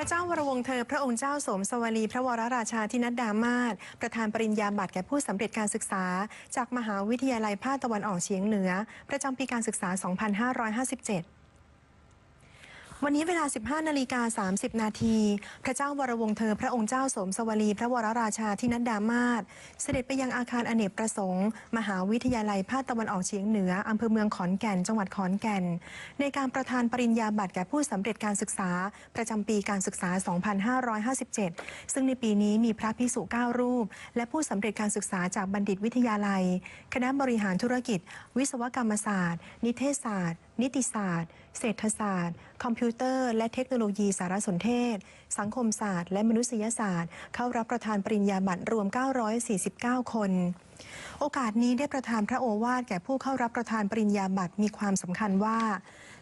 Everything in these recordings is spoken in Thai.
พระเจ้าวรวงเธอพระองค์เจ้าสมสวลี พระวรราชาธินัดดามาศประธานปริญญาบัตรแก่ผู้สำเร็จการศึกษา จากมหาวิทยาลัยภาคตะวันออกเฉียงเหนือ ประจำปีการศึกษา 2557 วันนี้เวลา 15 นาฬิกา 30 นาที พระเจ้าวรวงศ์เธอ พระองค์เจ้าสมสวลี พระวรราชาธินัดดามาศเสด็จไปยังอาคารอเนกประสงค์ มหาวิทยาลัยภาคตะวันออกเฉียงเหนือ อำเภอเมืองขอนแก่น จังหวัดขอนแก่น ในการประทานปริญญาบัตรแก่ผู้สำเร็จการศึกษา ประจำปีการศึกษา 2557 ซึ่งในปีนี้มีพระพิสุ9รูป และผู้สำเร็จการศึกษาจากบัณฑิตวิทยาลัย คณะบริหารธุรกิจ วิศวกรรมศาสตร์ นิเทศศาสตร์ นิติศาสตร์ เศรษฐศาสตร์ คอมพิวเตอร์ และเทคโนโลยีสารสนเทศ สังคมศาสตร์และมนุษยศาสตร์ เข้ารับประทานปริญญาบัตรรวม 949 คน โอกาสนี้ได้ประทานพระโอวาทแก่ผู้เข้ารับประทานปริญญาบัตรมีความสำคัญว่า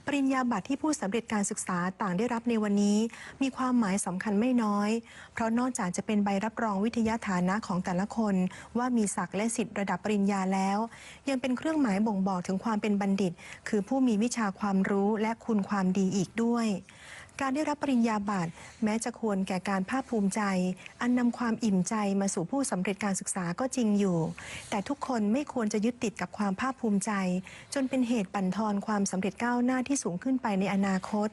ปริญญาบัตรที่ผู้สำเร็จการศึกษาต่างได้รับในวันนี้ มีความหมายสำคัญไม่น้อย เพราะนอกจากจะเป็นใบรับรองวิทยาฐานะของแต่ละคน ว่ามีศักดิ์และสิทธิระดับปริญญาแล้ว ยังเป็นเครื่องหมายบ่งบอกถึงความเป็นบัณฑิต คือผู้มีวิชาความรู้และคุณความดีอีกด้วย การได้รับปริญญาบัตรแม้จะควรแก่การภาคภูมิใจ อันนำความอิ่มใจมาสู่ผู้สำเร็จการศึกษาก็จริงอยู่ แต่ทุกคนไม่ควรจะยึดติดกับความภาคภูมิใจ จนเป็นเหตุบั่นทอนความสำเร็จก้าวหน้าที่สูงขึ้นไปในอนาคต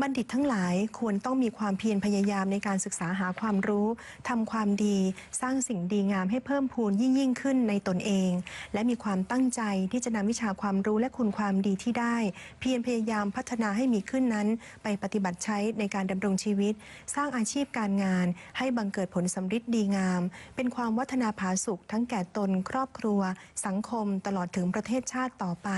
บัณฑิตทั้งหลายควรต้องมีความเพียรพยายามในการศึกษาหาความรู้ทำความดี สร้างสิ่งดีงามให้เพิ่มพูนยิ่งยิ่งขึ้นในตนเอง และมีความตั้งใจที่จะนำวิชาความรู้และคุณความดีที่ได้ เพียรพยายามพัฒนาให้มีขึ้นนั้น ไปปฏิบัติใช้ในการดำรงชีวิต สร้างอาชีพการงาน ให้บังเกิดผลสำฤทธิ์ดีงาม เป็นความวัฒนาผาสุขทั้งแก่ตน ครอบครัว สังคม ตลอดถึงประเทศชาติต่อไป